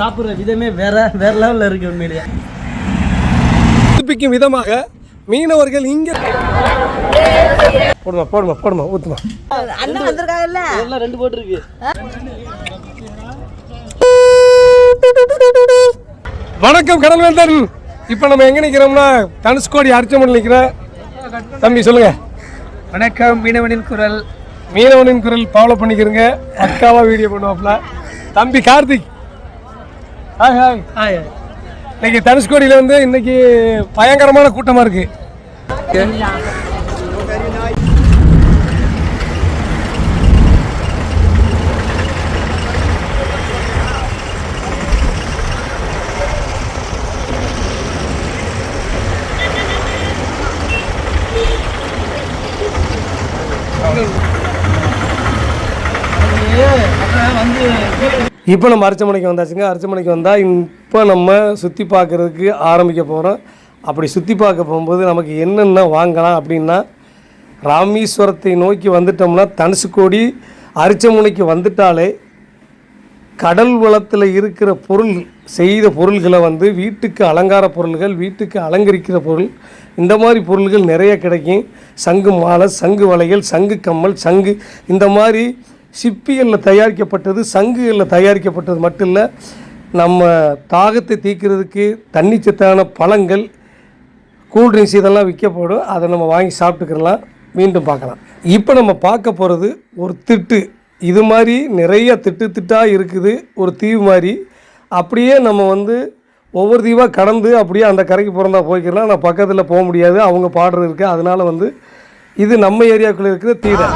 சாப்பிட்ற விதமே வேற வேற லெவலில் இருக்கு உண்மையிலேயே. புதுப்பிக்கும் விதமாக மீனவர்கள் இங்கே போடுமா போடுமா போடுமா ஊற்றுமா அண்ணன் வந்திருக்காங்கல்ல எல்லாம் ரெண்டு போட்டு இருக்கு வணக்கம் கடல்வேந்தன் இப்போ நம்ம எங்கே நிற்கிறோம்னா தனுஷ்கோடி அரிச்சமன் நிற்கிறேன் தம்பி சொல்லுங்க. வணக்கம் மீனவனின் குரல். மீனவனின் குரல் ஃபாலோ பண்ணிக்கிறங்க. பக்காவாக வீடியோ பண்ணுவாப்ல. தம்பி கார்த்திக். ஹாய் ஹாய் ஆ இன்னைக்கு தனுஷ்கோடியில் வந்து இன்னைக்கு பயங்கரமான கூட்டமாக இருக்கு. வந்து இப்போ நம்ம அரிச்சமனைக்கு வந்தாச்சுங்க. அரிச்சமனைக்கு வந்தால் இப்போ நம்ம சுற்றி பார்க்குறதுக்கு ஆரம்பிக்க போகிறோம் அப்படி சுற்றி பார்க்க போகும்போது நமக்கு என்னென்ன வாங்கலாம் அப்படின்னா ராமேஸ்வரத்தை நோக்கி வந்துட்டோம்னா தனுசுக்கோடி அரிச்சமுனைக்கு வந்துட்டாலே கடல் வளத்தில் இருக்கிற பொருள் செய்த பொருள்களை வந்து வீட்டுக்கு அலங்கார பொருள்கள் வீட்டுக்கு அலங்கரிக்கிற பொருள் இந்த மாதிரி பொருள்கள் நிறைய கிடைக்கும். சங்கு மாலை சங்கு வலைகள் சங்கு கம்மல் சங்கு இந்த மாதிரி சிப்பிகளில் தயாரிக்கப்பட்டது சங்குகளில் தயாரிக்கப்பட்டது மட்டும் இல்லை நம்ம தாகத்தை தீர்க்கிறதுக்கு தண்ணி சத்தான பழங்கள் கூல்ட்ரிங்க்ஸ் இதெல்லாம் விற்கப்படும். அதை நம்ம வாங்கி சாப்பிட்டுக்கலாம் மீண்டும் பார்க்கலாம். இப்போ நம்ம பார்க்க போகிறது ஒரு திட்டு. இது மாதிரி நிறைய திட்டு திட்டாக இருக்குது. ஒரு தீவு மாதிரி. அப்படியே நம்ம வந்து ஒவ்வொரு தீவாக கடந்து அப்படியே அந்த கரைக்கு பிறந்தா போய்க்கலாம் ஆனால் பக்கத்தில் போக முடியாது. அவங்க பாடுறது இருக்குது அதனால் வந்து இது நம்ம ஏரியாக்குள்ளே இருக்கிற தீவை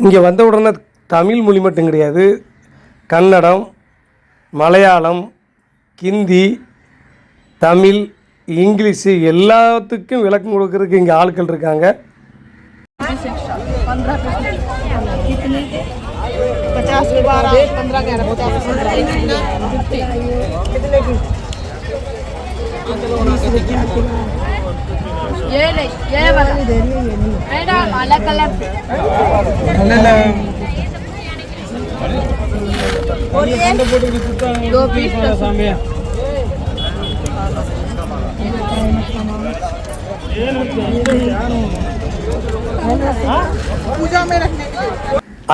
இங்கே வந்த உடனே தமிழ் மொழி மட்டும் கிடையாது கன்னடம் மலையாளம் ஹிந்தி தமிழ் இங்கிலீஷு எல்லாத்துக்கும் விளக்கம் கொடுக்கறதுக்கு இங்கே ஆட்கள் இருக்காங்க. ஏழை ஏழை வேண்டாம் அலக்கலர்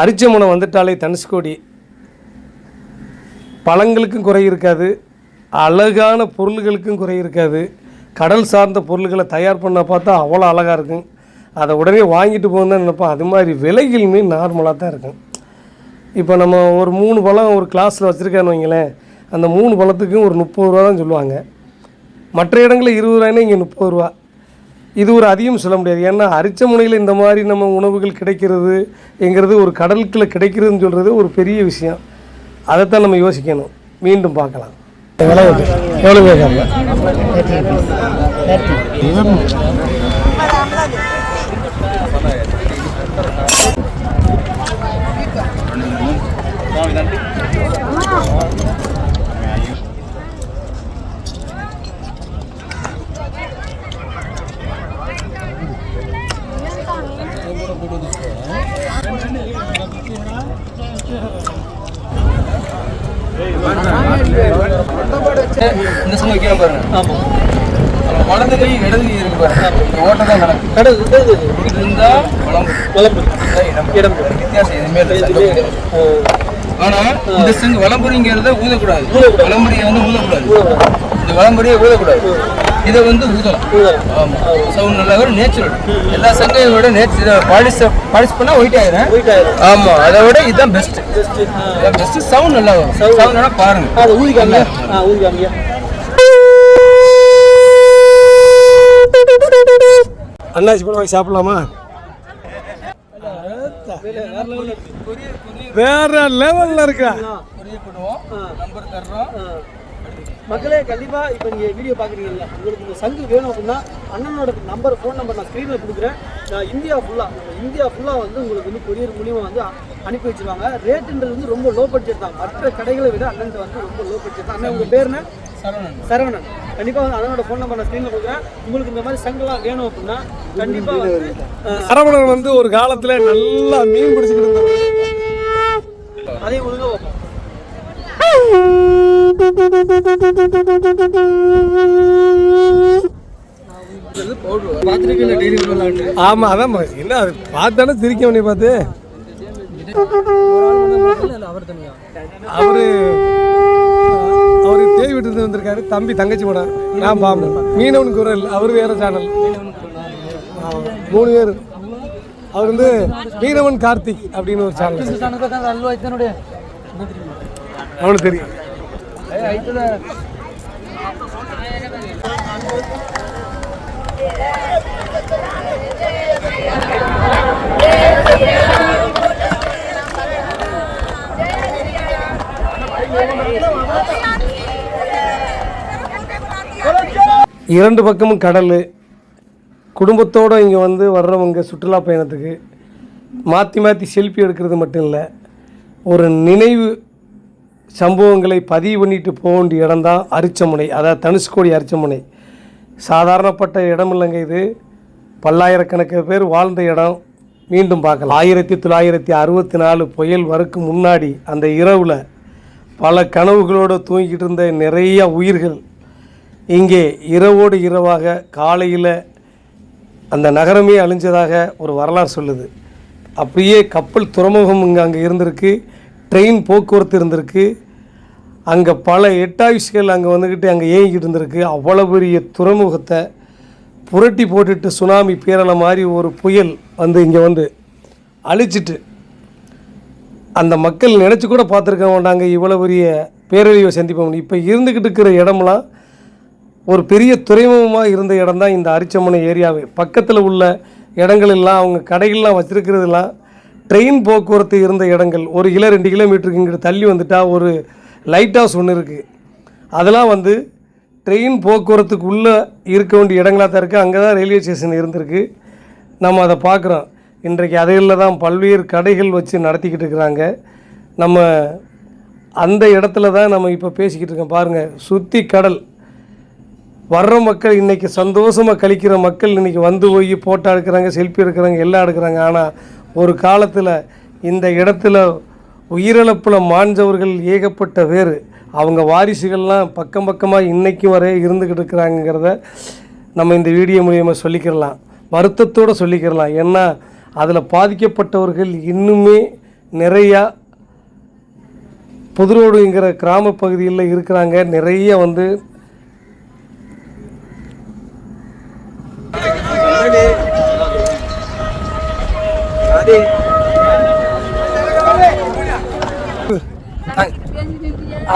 அரிச்சமுனை வந்துட்டாலே தனுஷ்கோடி. பழங்களுக்கும் குறை இருக்காது அழகான பொருள்களுக்கும் குறை இருக்காது. கடல் சார்ந்த பொருள்களை தயார் பண்ண பார்த்தா அவ்வளோ அழகாக இருக்கும். அதை உடனே வாங்கிட்டு போகணுன்னு நினைப்போம் அது மாதிரி விலைகளுமே நார்மலாக தான் இருக்கும். இப்போ நம்ம ஒரு மூணு பழம் ஒரு கிளாஸில் வச்சுருக்கான்னு வைங்களேன் அந்த மூணு பழத்துக்கும் ஒரு முப்பது ரூபா தான் சொல்லுவாங்க. மற்ற இடங்களில் இருபது ரூபாய்னா இங்கே முப்பது ரூபா. இது ஒரு அதிகம் சொல்ல முடியாது. ஏன்னா அரிச்ச முனையில் இந்த மாதிரி நம்ம உணவுகள் கிடைக்கிறது என்கிறது ஒரு கடலுக்குள்ள கிடைக்கிறதுன்னு சொல்கிறது ஒரு பெரிய விஷயம். அதைத்தான் நம்ம யோசிக்கணும். மீண்டும் பார்க்கலாம். எவ்வளோ எவ்வளோ கேட்காங்க இந்த சங்கம் வைக்கிறோம் பாருங்க ஆமாம் வலது கை இடது கை இருக்கு பாருங்க ஓட்டம் தான் இது இது, இது. இது. இருந்தா வளம் விளம்பு இடம் இடம் வித்தியாசம் எதுவுமே இல்லை. ஆனா இந்த சங்கு வளம்புரிங்கிறத ஊதக்கூடாது. வளம்புரியை வந்து ஊதக்கூடாது. இந்த வளம்புரியை ஊதக்கூடாது. இதை வந்து ஊதலாம் ஊதலாம். ஆமா. சவுண்ட் நல்லா வரும். நேச்சுரல் எல்லா சங்கையும் விட நேச்சுரல் பாலிஷ் பாலிஷ் பண்ணா ஒயிட் ஆயிரும். ஒயிட் ஆயிரும். ஆமா. அதை விட இதுதான் பெஸ்ட் பெஸ்ட் சவுண்ட் நல்லா வரும். சவுண்ட். நல்லா பாருங்க. அது ஊதி அண்ணாச்சி படம் வாங்கி சாப்பிடலாமா? வேற லெவலில் இருக்கா? மக்களே கண்டிப்பா இப்போ நீங்க வீடியோ பார்க்குறீங்கல்ல உங்களுக்கு இந்த சங்கு வேணும் அப்படின்னா அண்ணனோட நம்பர் ஃபோன் நம்பர் நான் ஸ்க்ரீனில் கொடுக்குறேன். நான் இந்தியா ஃபுல்லா இந்தியா ஃபுல்லா வந்து உங்களுக்கு வந்து கொரியர் மூலியமா வந்து அனுப்பி வச்சிருவாங்க. ரேட்டுன்றது வந்து ரொம்ப லோ பட்ஜெட் தான். மற்ற கடைகளை விட அண்ணன் வந்து ரொம்ப லோ பட்ஜெட் தான். அண்ணன் உங்க பேர் என்ன? சரவணன். சரவணன். கண்டிப்பா வந்து அண்ணனோட ஃபோன் நம்பர் நான் ஸ்க்ரீனில் கொடுக்குறேன். உங்களுக்கு இந்த மாதிரி சங்கெல்லாம் வேணும் அப்படின்னா கண்டிப்பா வந்து சரவணன் வந்து ஒரு காலத்தில் நல்லா மீன் பிடிச்சிக்கிட்டு இருந்தாங்க அதையும் ஒழுங்கா வைப்போம் ஆமாம் அதான் என்ன அது பார்த்தானே சிரிக்க உன்னை பார்த்து அவர் விட்டு தம்பி தங்கச்சி படம் நான் பாம்பு மீனவன் குரல் அவர் வேற சேனல் மூணு பேர் அவர் வந்து மீனவன் கார்த்திக் அப்படின்னு ஒரு சேனல் அவனுக்கு தெரியும் இரண்டு பக்கமும் கடல். குடும்பத்தோடு இங்கே வந்து வர்றவங்க சுற்றுலா பயணத்துக்கு மாற்றி மாற்றி செல்ஃபி எடுக்கிறது மட்டும் இல்லை ஒரு நினைவு சம்பவங்களை பதிவு பண்ணிட்டு போக வேண்டிய இடம் தான் அரிச்சமுனை. அதாவது தனுஷ்கோடி அரிச்சமுனை. சாதாரணப்பட்ட இடம் இல்லைங்க இது. பல்லாயிரக்கணக்கு பேர் வாழ்ந்த இடம். மீண்டும் பார்க்கலாம். ஆயிரத்தி தொள்ளாயிரத்தி அறுபத்தி நாலு புயல் வரக்கு முன்னாடி அந்த இரவில் பல கனவுகளோடு தூங்கிட்டு இருந்த நிறைய உயிர்கள் இங்கே இரவோடு இரவாக காலையில் அந்த நகரமே அழிஞ்சதாக ஒரு வரலாறு சொல்லுது. அப்படியே கப்பல் துறைமுகம் இங்கே அங்கே இருந்திருக்கு ட்ரெயின் போக்குவரத்து இருந்திருக்கு. அங்கே பல எட்டாயுஷ்கள் அங்கே வந்துக்கிட்டு அங்கே ஏங்கிட்டு இருந்திருக்கு. அவ்வளோ பெரிய துறைமுகத்தை புரட்டி போட்டுட்டு சுனாமி பேரலை மாதிரி ஒரு புயல் வந்து இங்கே வந்து அழிச்சிட்டு. அந்த மக்கள் நினச்சி கூட பார்த்துருக்க மாட்டாங்க இவ்வளோ பெரிய பேரழிவை சந்திப்போம் இப்போ இருந்துக்கிட்டு இருக்கிற இடம்லாம் ஒரு பெரிய துறைமுகமாக இருந்த இடம் தான் இந்த அரிச்சமனை ஏரியாவே. பக்கத்தில் உள்ள இடங்கள் எல்லாம் அவங்க கடைகள்லாம் வச்சுருக்கிறதுலாம் ட்ரெயின் போக்குவரத்து இருந்த இடங்கள். ஒரு கிலோ ரெண்டு கிலோமீட்டருக்கு இங்கிட்டு தள்ளி வந்துட்டால் ஒரு லைட் ஹவுஸ் ஒன்று இருக்குது அதெல்லாம் வந்து ட்ரெயின் போக்குவரத்துக்கு உள்ளே இருக்க வேண்டிய இடங்களாக தான் இருக்குது அங்கே தான் ரயில்வே ஸ்டேஷன் இருந்திருக்கு. நம்ம அதை பார்க்குறோம் இன்றைக்கு அதையில் தான் பல்வேறு கடைகள் வச்சு நடத்திக்கிட்டு இருக்கிறாங்க. நம்ம அந்த இடத்துல தான் நம்ம இப்போ பேசிக்கிட்டு இருக்கோம். பாருங்கள் சுற்றி கடல். வர்ற மக்கள் இன்றைக்கி சந்தோஷமாக கழிக்கிற மக்கள் இன்றைக்கி வந்து போய் ஃபோட்டோ எடுக்கிறாங்க செல்ஃபி எடுக்கிறாங்க எல்லாம் எடுக்கிறாங்க. ஆனால் ஒரு காலத்தில் இந்த இடத்துல உயிரிழப்பில் மாஞ்சவர்கள் ஏகப்பட்ட பேர். அவங்க வாரிசுகள்லாம் பக்கம் பக்கமாக இன்றைக்கும் வரைய இருந்துக்கிட்டு இருக்கிறாங்கிறத நம்ம இந்த வீடியோ மூலியமாக சொல்லிக்கிறலாம். வருத்தத்தோடு சொல்லிக்கிறலாம். ஏன்னா அதில் பாதிக்கப்பட்டவர்கள் இன்னுமே நிறையா புதுரோடுங்கிற கிராம பகுதியில் இருக்கிறாங்க. நிறைய வந்து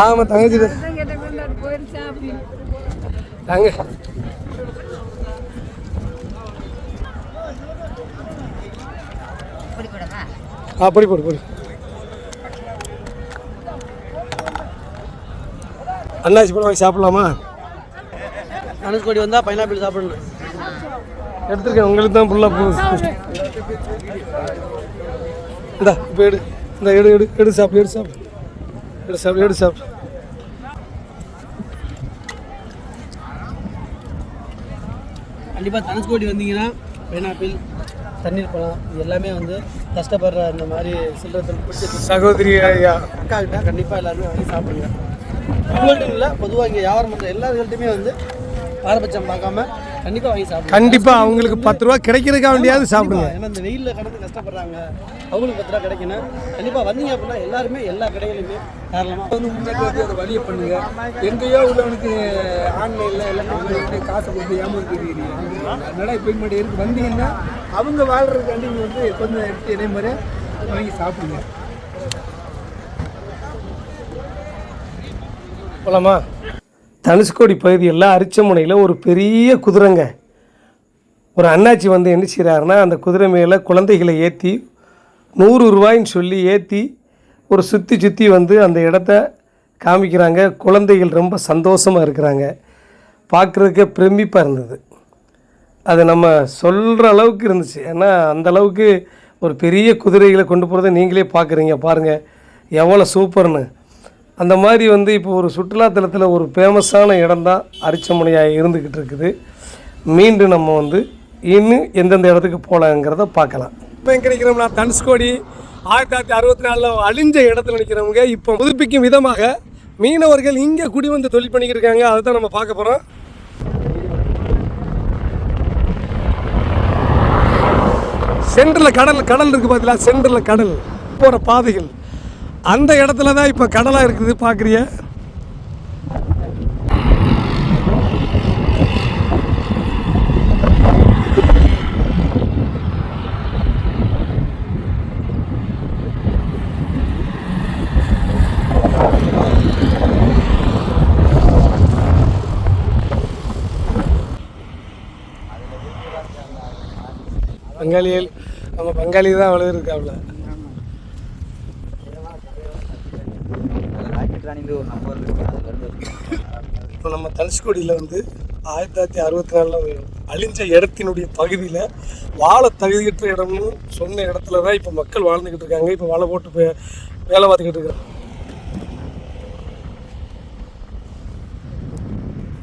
ஆமாம் தங்கச்சி தான். தங்க. ஆ பொடி போடு பொடி. அண்ணாச்சி பழம் வாங்கி சாப்பிடலாமா? தனுஷ்கோடி வந்தா பைனாப்பிள் சாப்பிடணும். எடுத்துருக்கேன். உங்களுக்கு தான் ஃபுல்லாக இந்தா இப்போ எடு. இந்த எடு எடு எடு சாப்பிடு எடு சாப்பிடு எடு சாப்பிடு எடு சாப்பிடு கண்டிப்பாக தனுஷ்கோடி வந்தீங்கன்னா பைனாப்பிள் தண்ணீர் பழம் இது எல்லாமே வந்து கஷ்டப்படுற இந்த மாதிரி சில்லறை பிடிச்ச சகோதரி ஐயா. அக்கா கிட்ட கண்டிப்பாக எல்லாருமே வாங்கி சாப்பிடுங்க. உங்கள்கிட்ட இல்லை பொதுவாக இங்கே வியாபாரம் பண்ணுற எல்லாருக்கிட்டையுமே வந்து பாரபட்சம் பார்க்காம கண்டிப்பாக வாங்கி சாப்பிடுங்க. கண்டிப்பாக அவங்களுக்கு பத்து ரூபா கிடைக்கிறதுக்காக வேண்டியாவது சாப்பிடுங்க. ஏன்னா இந்த வெயிலில் கடந்து கஷ்டப்படுறாங்க. அவங்களுக்கு பத்து ரூபா கிடைக்கணும். கண்டிப்பாக வந்தீங்க அப்படின்னா எல்லாருமே எல்லா கடைகளிலுமே தாராளமாக வந்து முன்னாடி அதை வழியை பண்ணுங்க. எங்கேயோ உள்ளவனுக்கு ஆன்லைனில் எல்லாம் வந்து காசை கொடுத்து ஏமாத்திக்கிறீங்க அதனால இப்போ இனிமேட்டு இருக்கு. வந்தீங்கன்னா அவங்க வாழ்றதுக்காண்டி இங்கே வந்து கொஞ்சம் எடுத்து இதே மாதிரி வாங்கி சாப்பிடுங்க. போலாமா? தனுஷ்கோடி பகுதியில் அரிச்சமுனையில் ஒரு பெரிய குதிரைங்க. ஒரு அண்ணாச்சி வந்து என்ன செய்கிறாருன்னா அந்த குதிரை மேலே குழந்தைகளை ஏற்றி நூறு ரூபாய்ன்னு சொல்லி ஏற்றி ஒரு சுற்றி சுற்றி வந்து அந்த இடத்த காமிக்கிறாங்க. குழந்தைகள் ரொம்ப சந்தோஷமாக இருக்கிறாங்க. பார்க்குறதுக்கே பிரமிப்பாக இருந்தது. அது நம்ம சொல்கிற அளவுக்கு இருந்துச்சு. ஏன்னா அந்த அளவுக்கு ஒரு பெரிய குதிரைகளை கொண்டு போகிறத நீங்களே பார்க்குறீங்க. பாருங்கள் எவ்வளோ சூப்பர்னு. அந்த மாதிரி வந்து இப்போ ஒரு சுற்றுலாத்தலத்தில் ஒரு ஃபேமஸான இடம் தான் அரிச்சமனையாக இருந்துக்கிட்டு இருக்குது. மீண்டும் நம்ம வந்து இன்னும் எந்தெந்த இடத்துக்கு போகலாங்கிறத பார்க்கலாம். இப்போ எங்கே நிற்கிறோம்னா தனுஷ்கோடி ஆயிரத்தி தொள்ளாயிரத்தி அறுபத்தி நாலில் அழிஞ்ச இடத்துல நிற்கிறவங்க இப்போ புதுப்பிக்கும் விதமாக மீனவர்கள் இங்கே குடி வந்து தொழில் பண்ணிக்கிட்டு இருக்காங்க அதை தான் நம்ம பார்க்க போகிறோம் சென்டரில் கடல் கடல் இருக்குது பார்த்தீங்களா சென்டரில் கடல். போகிற பாதைகள். அந்த இடத்துல தான் இப்போ கடலாக இருக்குது பார்க்குறிய பங்காளிகள் நம்ம பங்காளி தான் அவ்வளோ இருக்காப்புல இப்போ நம்ம தனுஷ்கோடியில் வந்து ஆயிரத்தி தொள்ளாயிரத்தி அறுபத்தி நாலில் அழிஞ்ச இடத்தினுடைய பகுதியில் வாழ தகுதியற்ற இடம்னு சொன்ன இடத்துல தான் இப்போ மக்கள் வாழ்ந்துக்கிட்டு இருக்காங்க. இப்போ வாழை போட்டு போய் வேலை பார்த்துக்கிட்டு இருக்காங்க.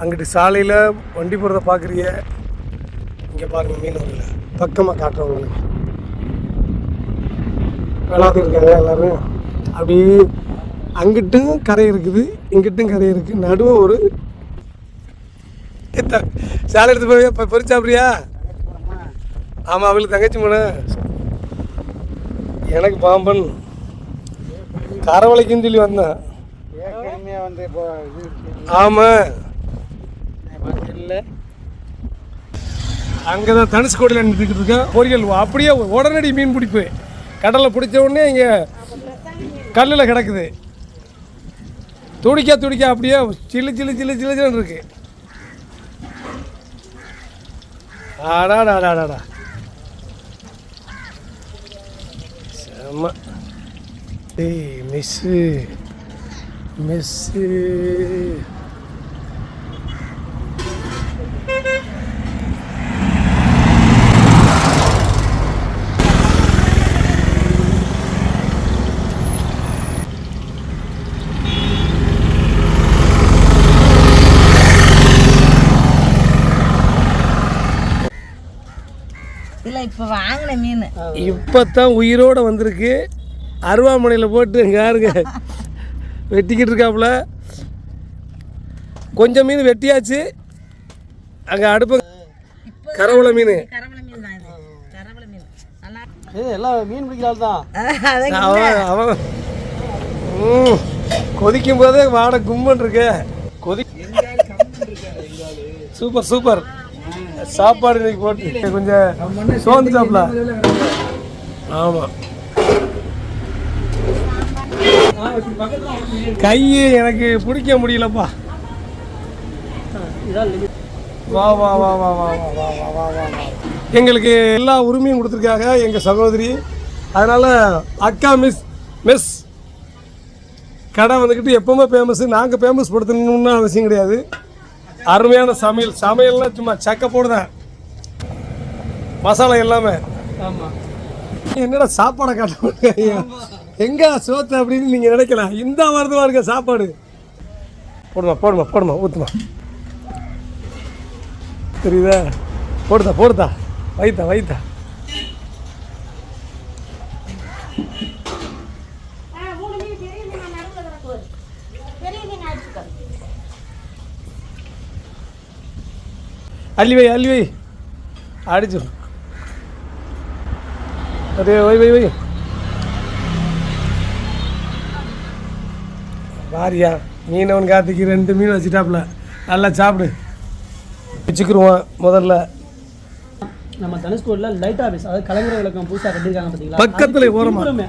அங்கிட்டு சாலையில் வண்டி போகிறத பார்க்குறிய இங்கே பாருங்கள் மீனவர்களை பக்கமாக காட்டுறவங்களுக்கு. விளாட்டு இருக்காங்க எல்லோரும். அப்படியே அங்கிட்டும் கரை இருக்குது இங்கிட்டும் கரை இருக்குது நடுவே ஒரு சேலை சாலை எடுத்து போய் இப்போ பொறிச்சாப்பிடியா ஆமாம் அவளுக்கு தங்கச்சி மன எனக்கு பாம்பன். கரவளைக்குன்னு சொல்லி வந்தேன். ஆமாம் அங்கே தான் தனுஷ்கோடியில் நின்றுக்கிட்டு இருக்கேன். பொரியல். அப்படியே உடனடி மீன் பிடிப்பு. கடலில் பிடிச்ச உடனே இங்கே கல்லில் கிடக்குது. துடிக்க துடிக்க அப்படியே சில்லு சில்லு சில்லு சில்லு சில்லுன்னு இருக்கு. ஆடாடாடாடாடா செம்ம. டேய் மிஸ்ஸு மிஸ்ஸு இப்ப வாங்கின மீன். இப்போ தான் உயிரோடு வந்திருக்கு. அருவாமனையில் போட்டு இங்கே யாருங்க வெட்டிக்கிட்டு இருக்காப்புல. கொஞ்சம் மீன் வெட்டியாச்சு. அங்கே அடுப்பு கரவளை மீன். கரவள மீன் தான் இது. கரவள மீன். நல்லா ஏய் எல்லாம் மீன் பிடிக்கிறாள் தான். அவன் அவன் ம், கொதிக்கும் போதே வாடை கும்பன் இருக்கு. கொதி சூப்பர் சூப்பர். சாப்பாடு இன்னைக்கு போட்டு கொஞ்சம் சோர்ந்துட்டாப்ல. ஆமாம் கை எனக்கு பிடிக்க முடியலப்பா. வா வா வா வா வா வா வா வா வா வா. எங்களுக்கு எல்லா உரிமையும் கொடுத்துருக்காங்க எங்கள் சகோதரி. அதனால் அக்கா மிஸ் மிஸ் கடை வந்துக்கிட்டு எப்போவுமே ஃபேமஸ்ஸு நாங்கள் ஃபேமஸ் படுத்தணும்னு அவசியம் கிடையாது. அருமையான சமையல். சமையல்லாம் சும்மா சக்க போடுதேன் மசாலா எல்லாமே ஆமா. என்னடா சாப்பாடை காட்ட எங்க சோத்து அப்படின்னு நீங்கள் நினைக்கலாம். இந்த வருதுமா இருக்க சாப்பாடு. போடுமா போடுமா போடுமா ஊற்றுமா தெரியுதா? போடுதா போடுதா. வைத்தா வைத்தா. அள்ளி வை அள்ளி வை. அடிச்சு. அதே வை வை வை. வாரியா மீனவன் கார்த்திக்கு ரெண்டு மீன் வச்சுட்டாப்புல. நல்லா சாப்பிடு. வச்சுக்கிருவான் முதல்ல. நம்ம தனுஷ்கோடில் லைட் ஆஃபீஸ் அதாவது கலைஞர் விளக்கம் புதுசாக கட்டியிருக்காங்க பார்த்தீங்களா பக்கத்துல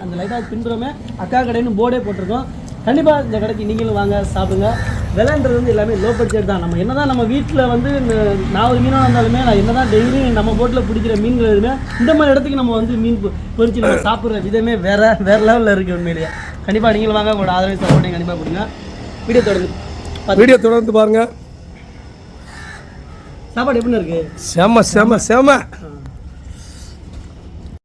அந்த லைட் ஆஃபீஸ் பின்புறமே அக்கா கடைன்னு போர்டே போட்டிருக்கோம். கண்டிப்பாக இந்த கடைக்கு நீங்களும் வாங்க சாப்பிடுங்க. விலைன்றது வந்து எல்லாமே லோ பட்ஜெட் தான். நம்ம என்னதான் நம்ம வீட்டில் வந்து இந்த நான் ஒரு மீனாக இருந்தாலுமே நான் என்னதான் டெய்லி நம்ம போட்டில் பிடிக்கிற மீன்கள் எதுவுமே இந்த மாதிரி இடத்துக்கு நம்ம வந்து மீன் பொ- பொரிச்சு நம்ம சாப்பிட்ற விதமே வேற வேற லெவலில் இருக்குது உண்மையிலேயே. கண்டிப்பாக நீங்களும் வாங்க உங்களோட ஆதரவை சப்போர்ட்டையும் கண்டிப்பாக கொடுங்க. வீடியோ தொடர்ந்து வீடியோ தொடர்ந்து பாருங்கள் சாப்பாடு எப்படி இருக்கு? செம செம செம.